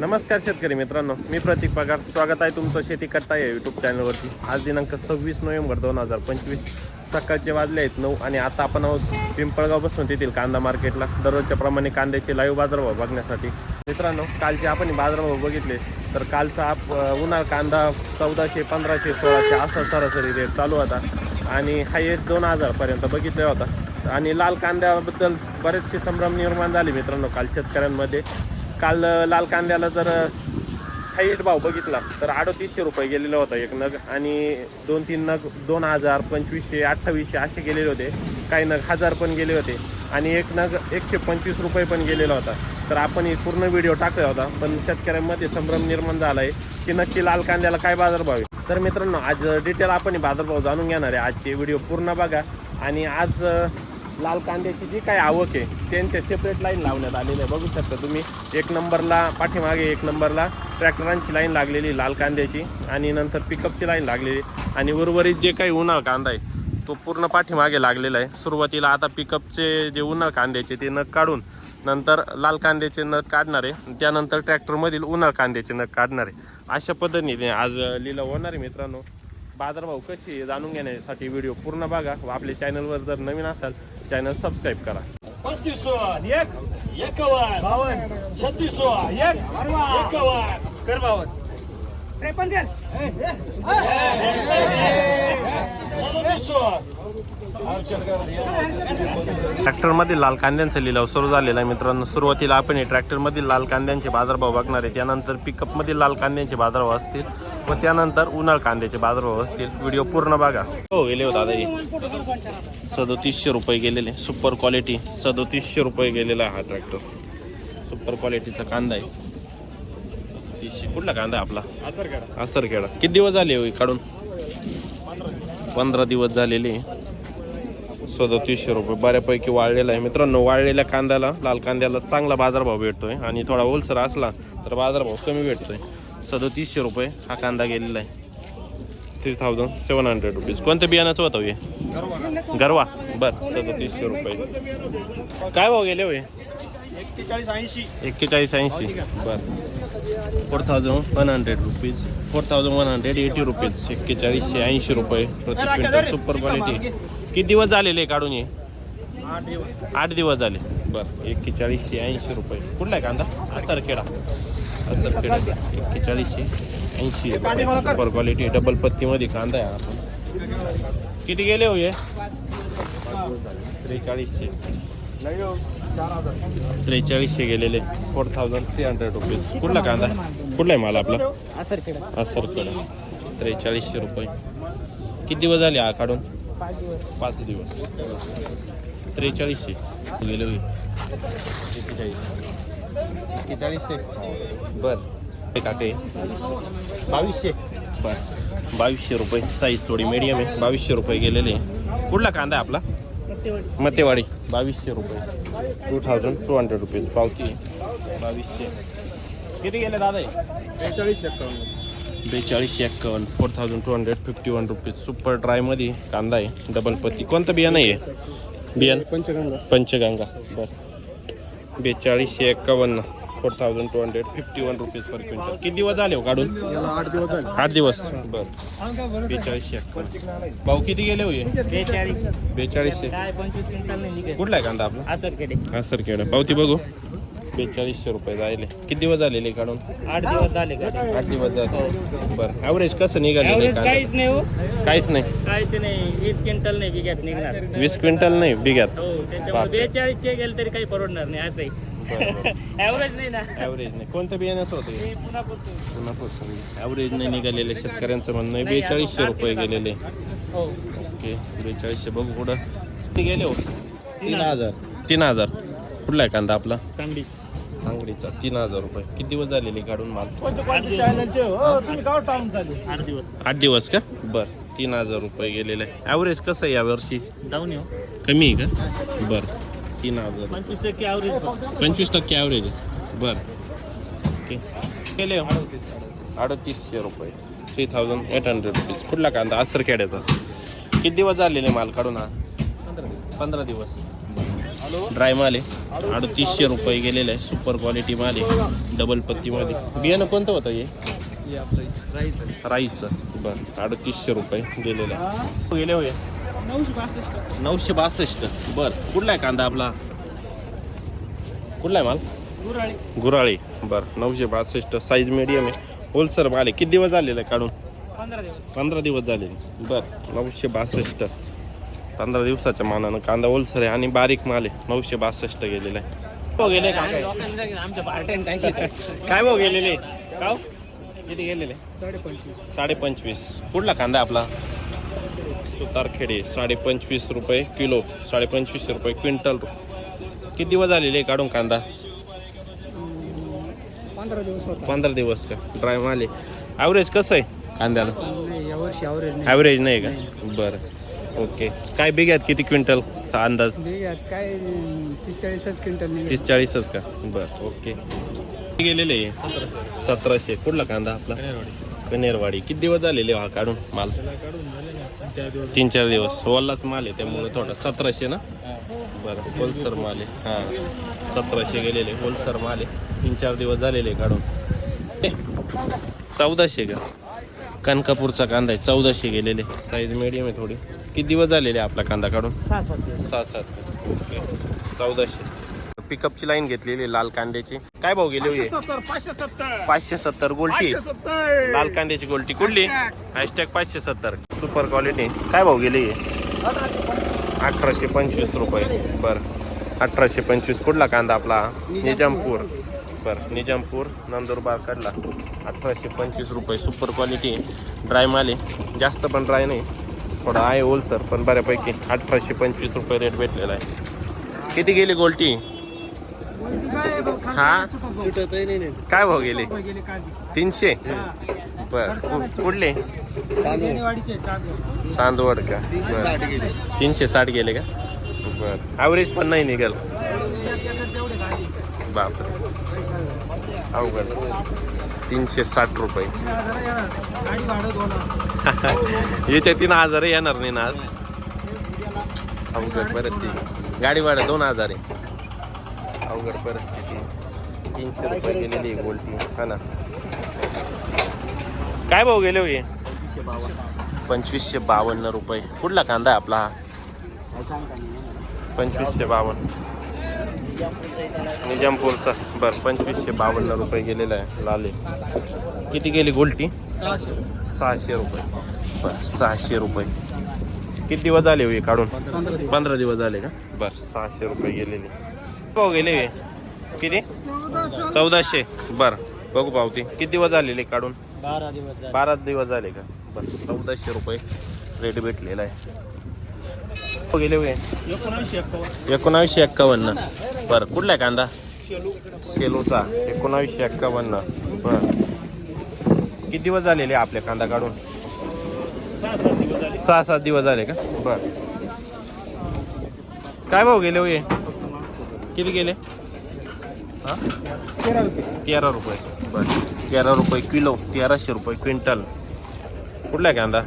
नमस्कार शेतकरी मित्रांनो मी प्रतीक पगार. स्वागत आहे तुमचं शेती करता या यूट्यूब चॅनलवरती आज दिनांक सव्वीस नोव्हेंबर दोन हजार पंचवीस. सकाळचे वाजले आहेत नऊ आणि आता आपण आहोत पिंपळगाव बसून तेथील कांदा मार्केटला. दररोजच्या प्रमाणे कांद्याचे लाईव्ह बाजारभाव बघण्यासाठी. मित्रांनो कालचे आपण बाजारभाव बघितले तर कालचा आप उन्हाळ कांदा चौदाशे पंधराशे सोळाशे असा सरासरी रेट चालू होता. आणि हायेस्ट दोन हजारपर्यंत बघितला होता. आणि लाल कांद्याबद्दल बरेचसे संभ्रम निर्माण झाले मित्रांनो काल शेतकऱ्यांमध्ये. काल लाल कांद्याला जर हाईट भाव बघितला तर अडतीसशे रुपये गेलेला होता एक नग आणि दोन तीन नग दोन हजार पंचवीसशे अठ्ठावीसशे असे गेलेले होते. काही नग हजार पण गेले होते आणि एक नग एकशे पंचवीस रुपये पण गेलेला होता. तर आपण हे पूर्ण व्हिडिओ टाकला होता पण शेतकऱ्यांमध्ये संभ्रम निर्माण झाला आहे की नक्की लाल कांद्याला काय बाजारभाव आहे. तर मित्रांनो आज डिटेल आपण बाजारभाव जाणून घेणार आहे. आजचे व्हिडिओ पूर्ण बघा आणि आज लाल कांद्याची जी काही आवक आहे त्यांच्या सेपरेट लाईन लावण्यात आलेली आहे. बघू शकता तुम्ही एक नंबरला पाठीमागे एक नंबरला ट्रॅक्टरांची लाईन लागलेली लाल कांद्याची आणि नंतर पिकअपची लाईन लागलेली. आणि उर्वरित जे काही उन्हाळ कांदा आहे तो पूर्ण पाठीमागे लागलेला आहे. सुरुवातीला आता पिकअपचे जे उन्हाळ कांद्याचे ते नग काढून नंतर लाल कांद्याचे नग काढणार आहे. त्यानंतर ट्रॅक्टरमधील उन्हाळ कांद्याचे नग काढणार आहे. अशा पद्धतीने आज लिलाव होणार आहे मित्रांनो. बाजारभाव कशी जाणून घेण्यासाठी व्हिडिओ पूर्ण बघा व आपल्या चॅनलवर जर नवीन असाल चॅनल सबस्क्राईब करा पस्तीसो एक एकावन्न बावन्न छत्तीसो एक एकावन्न कर सदतीसो ट्रॅक्टरमधील लाल कांद्यांचा लिलाव सुरू झालेला आहे. मित्रांनो सुरुवातीला आपण हे ट्रॅक्टरमधील लाल कांद्यांचे बाजारभाव बघणार आहे. त्यानंतर पिकअपमधील लाल कांद्यांचे बाजारभाव असतील व त्यानंतर उन्हाळ कांद्याचे बाजारभाव असतील. व्हिडिओ पूर्ण बघा. हो गेले हो दादा हे. सदोतीसशे रुपये गेलेले. सुपर क्वालिटी सदोतीसशे रुपये गेलेला आहे हा ट्रॅक्टर सुपर क्वालिटीचा कांदा आहे. सदोतीसशे. कुठला कांदा आहे आपला? असरखेडा. किती दिवस झाले हे काढून? पंधरा दिवस झालेले. सदतीसशे रुपये. बऱ्यापैकी वाळलेला आहे. मित्रांनो वाळलेल्या कांद्याला लाल कांद्याला चांगला बाजारभाव भेटतोय. आणि थोडा ओलसर असला तर बाजारभाव कमी भेटतोय. सदतीसशे रुपये हा कांदा गेलेला आहे. Three thousand seven hundred rupees कोणत्या बियाण्याचं होतं हे? गरवा. बर सदतीसशे रुपये. काय भाव गेले होय एक्केचाळीस ऐंशी. एक्केचाळीस ऐंशी. बर. Four thousand one hundred rupees four thousand one hundred eighty rupees एक्केचाळीसशे ऐंशी रुपये प्रति क्विंटल सुपर क्वालिटी. किती दिवस झालेले काढून ये आठ दिवस. झाले. बरं एक्केचाळीसशे ऐंशी रुपये. कुठला आहे कांदा? असरखेडा असरखेडा एक्केचाळीसशे ऐंशी सुपर क्वालिटी डबल पत्तीमध्ये कांदा आहे आपण किती गेले हो? हे. त्रेचाळीसशे. नाही हो. त्रेचाळीसशे गेलेले four thousand three hundred rupees कुठला कांदा? कुठला आहे माल आपला? असर केला असरखेडा. त्रेचाळीसशे रुपये. किती दिवस झाले हा काढून? पाच दिवस. त्रेचाळीसशे. गेले एक्केचाळीसशे? बर. ते काटे बावीसशे. बर. बावीसशे रुपये. साईज थोडी मीडियम आहे. बावीसशे रुपये गेलेले. कुठला कांदा आहे आपला? मतेवाडी बावीसशे रुपये. Two thousand two hundred rupees पावती. आहे. बावीसशे. किती गेले दादा? बेचाळीस एक्कावन्न. बेचाळीसशे एक्कावन्न. Four thousand two hundred fifty one rupees super ड्रायमध्ये कांदा आहे. डबल पत्ती. कोणतं बियाणं आहे बियाणं? पंचगंगा. पंचगंगा. बरं. बेचाळीसशे एक्कावन्न. Four thousand two hundred fifty one rupees per quintal. किती दिवस झाले हो काढून? आठ दिवस. झाले आठ दिवस बरं. बेचाळीसशे भाऊ किती गेले हो हे? बेचाळीस बेचाळीसशे. कुठला आहे कांदा आपला? असर हा सर केवढं पावती बघू. बेचाळीसशे रुपये जायले किती दिवस झालेले काढून? आठ दिवस झाले आठ दिवस झाले. बरं. ॲव्हरेज कसं कांदा? काहीच नाही हो. काहीच नाही. काहीच नाही. वीस क्विंटल नाही बिघ्यात निघणार. वीस क्विंटल नाही बिघ्यात हो. बेचाळीसचे गेले तरी काही परवडणार नाही असंही ॲव्हरेज नाही ना. ॲव्हरेज नाही. कोणतं बियाण्याचं होतं? हे? हे पुन्हा पुन्हा. पुन्हा पोचून ॲव्हरेज नाही निघालेले शेतकऱ्यांचं म्हणणं आहे. बेचाळीसशे रुपये गेलेले. हो. ओके. बेचाळीसशे बघू कुठं किती गेले हो? तीन हजार. तीन हजार. कुठला आहे कांदा आपला? चांगली. आंगडीचा. तीन हजार रुपये. किती दिवस झालेले काढून माल? हो आठ दिवस. आठ दिवस का? बरं. तीन हजार रुपये गेलेले. ॲव्हरेज कसं आहे यावर्षी डाऊन येऊ कमी आहे का? बरं. तीन हजार पंचवीस टक्के ॲव्हरेज पंचवीस टक्के ॲव्हरेज बरं. ओके. केले हो? अडतीसशे रुपये. Three thousand eight hundred rupees कुठला कांदा? असर खेड्याचा. किती दिवस झालेले माल काढून हा पंधरा दिवस. ड्राय माल आहे. अडतीसशे रुपये गेलेलं आहे. सुपर क्वालिटी माल आहे. डबल पत्तीमध्ये बियाणं कोणतं होतं हे? राईचं. बरं. अडतीसशे रुपये गेलेलं आहे. गेले होय? नऊशे बासष्ट. बरं. कुठला आहे कांदा आपला? कुठला आहे माल? गुराळी. बरं. नऊशे बासष्ट. साईज मिडियम आहे. होलसर माल आहे. किती दिवस झालेला आहे काढून? पंधरा दिवस. झाले बरं. नऊशे बासष्ट. पंधरा दिवसाच्या मानानं कांदा ओलसर आहे आणि बारीक माल आहे. नऊशे बासष्ट गेलेला आहे. गेले काय? भाऊ गेलेले? का किती गेलेले? साडे पंचवीस साडे पंचवीस कुठला कांदा आपला? सुतारखेडे साडे पंचवीस रुपये किलो साडे पंचवीस रुपये क्विंटल किती दिवस झालेले काढून कांदा? पंधरा दिवस पंधरा दिवस का? ड्राय माल ॲव्हरेज कसं आहे कांद्याला? ॲव्हरेज नाही का? बरं. ओके काय बिघ्यात किती क्विंटल अंदाज? काय तीस चाळीसच क्विंटल. तीस चाळीसच का? बरं ओके गेलेले आहे? सतराशे. कुठला कांदा आपला? कनेरवाडी किती दिवस झालेले हा काढून माल? तीन चार दिवस. वल्लाच माल आहे त्यामुळे थोडा सतराशे ना? बरं होलसर माल आहे. हां सतराशे गेलेले होलसर माल आहे. तीन चार दिवस झालेले काढून. चौदाशे का? कनकापूरचा कांदा आहे चौदाशे गेलेले. साईज मिडियम आहे थोडी. किती दिवस झालेले आपला कांदा काढून? सहा सात सहा सात ओके. चौदाशे. पिकअपची लाईन घेतलेली लाल कांद्याची. काय भाव गेली होई पाचशे सत्तर पाचशे सत्तर. गोल्टी. लाल कांद्याची गोल्टी कुठली? हॅशटॅग पाचशे सत्तर. सुपर क्वालिटी काय भाव गेली अठराशे पंचवीस रुपये. बरं. अठराशे पंचवीस. कुठला कांदा आपला? निजामपूर. बरं. निजामपूर नंदुरबार काढला अठराशे पंचवीस रुपये. सुपर क्वालिटी ड्राय माल आहे. जास्त पण ड्राय नाही. थोडा आहे ओलसर पण बऱ्यापैकी अठराशे पंचवीस रुपये रेट भेटलेला आहे. किती गेली गोल्टी? हा? काय भाव गेले? तीनशे? बर कुठले? चांदवड. का? बर. तीनशे साठ गेले का? बर. ॲव्हरेज पण नाही निघेल. बाप अवघड. तीनशे साठ रुपये. याच्या तीन हजार येणार नाही ना आज. अवघड परिस्थिती. गाडी भाडं दोन हजार आहे. अवघड परिस्थिती. तीनशे रुपये गेलेली आहे गोल्टी. हा ना. काय भाऊ गेले होय? पंचवीसशे बावन्न रुपये. कुठला कांदा आहे आपला? हा पंचवीसशे बावन्न. निजामपूरचा. बरं पंचवीसशे बावन्न रुपये गेलेला आहे. लाले किती गेली गोल्टी? सहाशे. रुपये. बरं सहाशे रुपये. किती दिवस झाले होय काढून? पंधरा दिवस झाले का? बरं सहाशे रुपये गेलेले. भाऊ गेले? हे? किती? चौदाशे. बरं. बघू पावती. किती दिवस झालेले काढून? बारा दिवस बारा दिवस झाले का? बरं. चौदाशे रुपये रेट भेटलेला आहे. हो गेले होय? एकोणावीसशे एक्कावन्न. बरं. कुठला आहे कांदा? सेलूचा एकोणावीसशे एक्कावन्न. बरं. किती दिवस झालेले आपले कांदा काढून? सहा सात दिवस झाले का? बर. काय भाऊ गेले होय? किती गेले? हा? तेरा रुपये. बर. तेरा रुपये किलो तेराशे रुपये क्विंटल. कुठला आहे कांदा?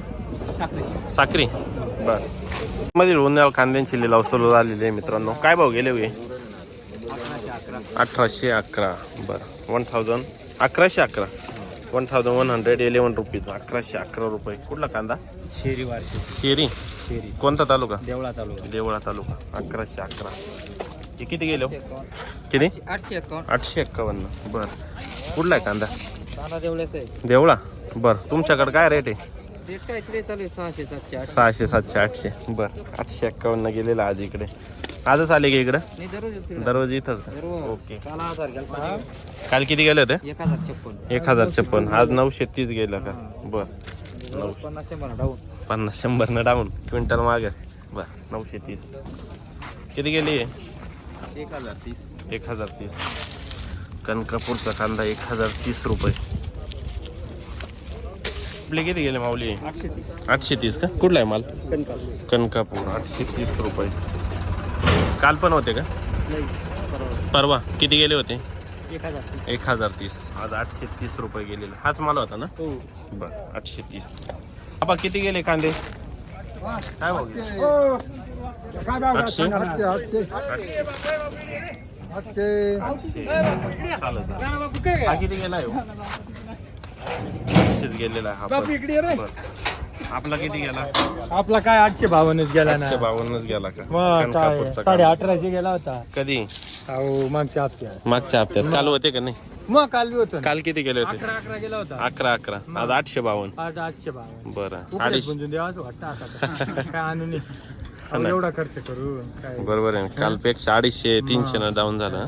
साखरी. बर. मधील उन्हाळ कांद्यांची लिलाव सुरू झालेली आहे मित्रांनो. काय भाव गेले होय अठराशे अकरा. बरं. वन थाउजंड अकराशे अकरा. One thousand one hundred eleven rupees अकराशे अकरा रुपये. कुठला कांदा? शेरी वारशी. शेरी. शेरी. कोणता तालुका? देवळा तालुका. देवळा तालुका. अकराशे अकरा. हे किती गेलो? किती? आठशे एकावन्न. आठशे एक्कावन्न बर. कुठला आहे कांदा? कांदा देवळ्याचं आहे. देवळा? बर. तुमच्याकडे काय रेट आहे? सहाशे सातशे आठशे. बर. आठशे एक्कावन्न गेलेला आज इकडे. आजच आले की इकडं? दररोज. दररोज इथंच ओके. काल किती गेले होते? एक हजार छप्पन. एक हजार छप्पन. आज नऊशे तीस गेलं का? बर. पन्नास शंभर न डाऊन क्विंटल मागे. बर. नऊशे तीस. किती गेली? एक हजार तीस. एक हजार तीस. कनकापूरचा कांदा एक हजार तीस रुपये. आपले किती गेले माऊली? आठशे तीस. आठशे तीस का? कुठला आहे माल? कणकाल कनकापूर आठशे तीस रुपये. काल पण होते का? नाही परवा. किती गेले होते? एक हजार तीस. एक हजार तीस. आज आठशे तीस रुपये गेलेले. हाच माल होता ना? हो. बर आठशे तीस. बाबा किती गेले कांदे? काय? आठशे आठशे चालेल चालेल. हा किती गेलाय हो? आठशेच गेलेला आहे हा पण. बरं. आपला किती गेला? आपला काय आठशे बावन्नच गेला ना? आठशे बावन्नच गेला का? मग काय कणकापूरचा साडे. अठराशे गेला होता. कधी? अहो मागच्या हप्त्यात. मागच्या हप्त्यात. काल होते का नाही? मग काल बी होतो. काल किती गेले होते? अकरा अकरा गेला होता. अकरा अकरा. आज आठशे बावन्न. आज आठशे बावन्न. बरं. उकडेच अडीचशे. वाटतं आता. काय आणून नाही. अहो, ना. एवढा खर्च करू. काय? बरोबर आहे कालपेक्षा अडीचशे तीनशे न डाऊन झालं.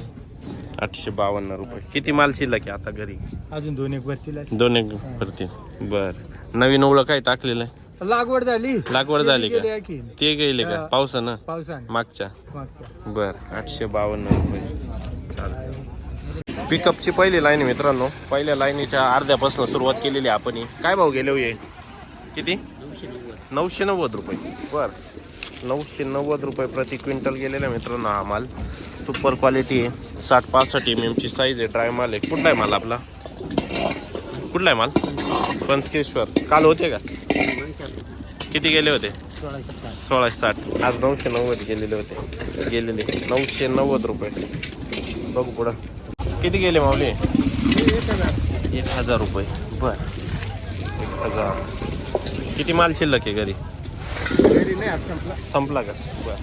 आठशे बावन्न रुपये. किती माल शिल्लक आहे आता घरी? अजून दोन एक भरतील दोन एक भरती बर. नवीन ओळख काय टाकलेलं? आहे लागवड झाली. लागवड झाली गेली का. ते गेले का. पावसानं? पावसाने. मागच्या? मागच्या. बर. आठशे बावन्न रुपये. चालेल पिकअपची पहिली लाईन मित्रांनो. पहिल्या लाईनीच्या अर्ध्यापासून सुरुवात केलेली आहे आपण ही. काय भाव गेले हो हे? किती? नऊशे नव्वद रुपये. बर. नऊशे नव्वद रुपये प्रति क्विंटल गेलेला मित्रांनो हा माल. सुपर क्वालिटी आहे. साठ पासष्ट एम एमची साईज आहे. ड्राय माल आहे. कुठला आहे माल आपला? कुठला आहे माल? पंचकेश्वर. काल होते का? किती गेले होते? सोळाशे साठ. आज नऊशे नव्वद गेलेले होते. गेलेले. नऊशे नव्वद रुपये. बघू पुढं. किती गेले माऊली? एक हजार रुपये. बर. एक हजार. किती माल शिल्लक आहे घरी? संपला. का? बर.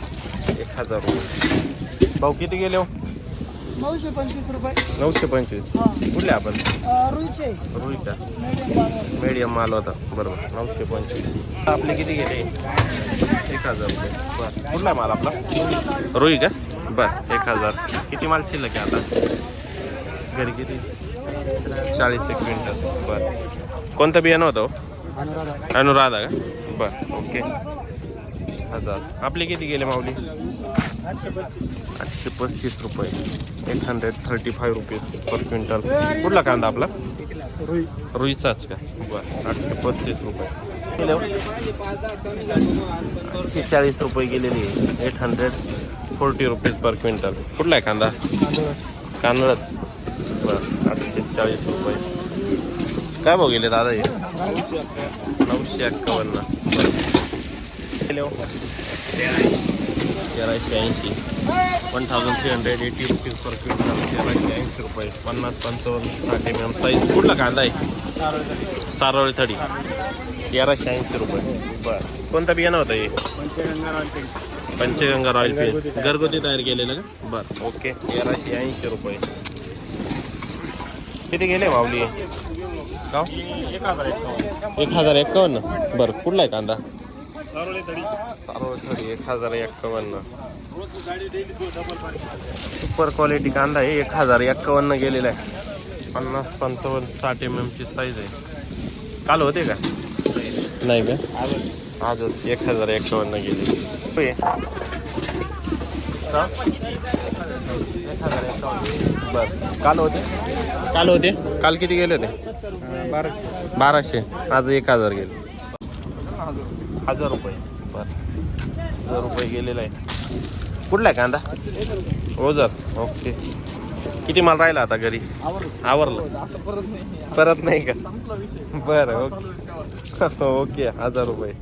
एक हजार रुपये. भाऊ किती गेले हो? नऊशे पंचवीस रुपये. नऊशे पंचवीस. कुठले आपण? रुई का? मीडियम माल होता. बरोबर. नऊशे पंचवीस. आपले किती गेले? एक हजार रुपये. बर. कुठला माल आपला? रुई का? बर. एक हजार. किती माल शिल्लक आहे आता? घरी किती चाळीस एक क्विंटल बर. कोणतं बियाणं होतं हो? अनुराधा का? बर ओके. हजार आपले किती गेले माऊली? आठशे पस्तीस रुपये. Eight hundred thirty five rupees per quintal कुठला कांदा आपला? रुईचाच का? बरं आठशे पस्तीस रुपये. आठशे चाळीस रुपये गेलेली आहे. Eight hundred forty rupees per quintal कुठला आहे कांदा? कांदळच चाळीस रुपये काय भाव गेले दादा हे? नऊशे एक्कावन्न तेराशे ऐंशी. One thousand three hundred eighty rupees per quintal तेराशे ऐंशी रुपये. पन्नास पंचावन्न साठ एम एम साईज कुठला कांदा आहे सारवळी थडी तेराशे ऐंशी रुपये बरं. कोणतं बियाणं होतं हे? पंचगंगा रॉयल फील्ड घरगुती तयार केलेलं का बरं. ओके. तेराशे ऐंशी रुपये. किती गेले माऊली? गाव? एक हजार एक्कावन्न बरं कुठला आहे कांदा? सारोळी एक हजार एक्कावन्न सुपर क्वालिटी कांदा आहे एक हजार एक्कावन्न गेलेला आहे. पन्नास पंचावन्न साठ एम एमची साईज आहे. काल होते का? नाही का? आजच एक हजार एक्कावन्न गेले बरं. काल होते? काल होते. काल किती गेले होते? बाराशे. आज एक हजार गेले. हजार रुपये. बरं. हजार रुपये गेलेला आहे कुठला आहे कांदा? ओझर. ओके. किती माल राहिला आता घरी? आवरलं. परत नाही का? बरं ओके. ओके हजार रुपये.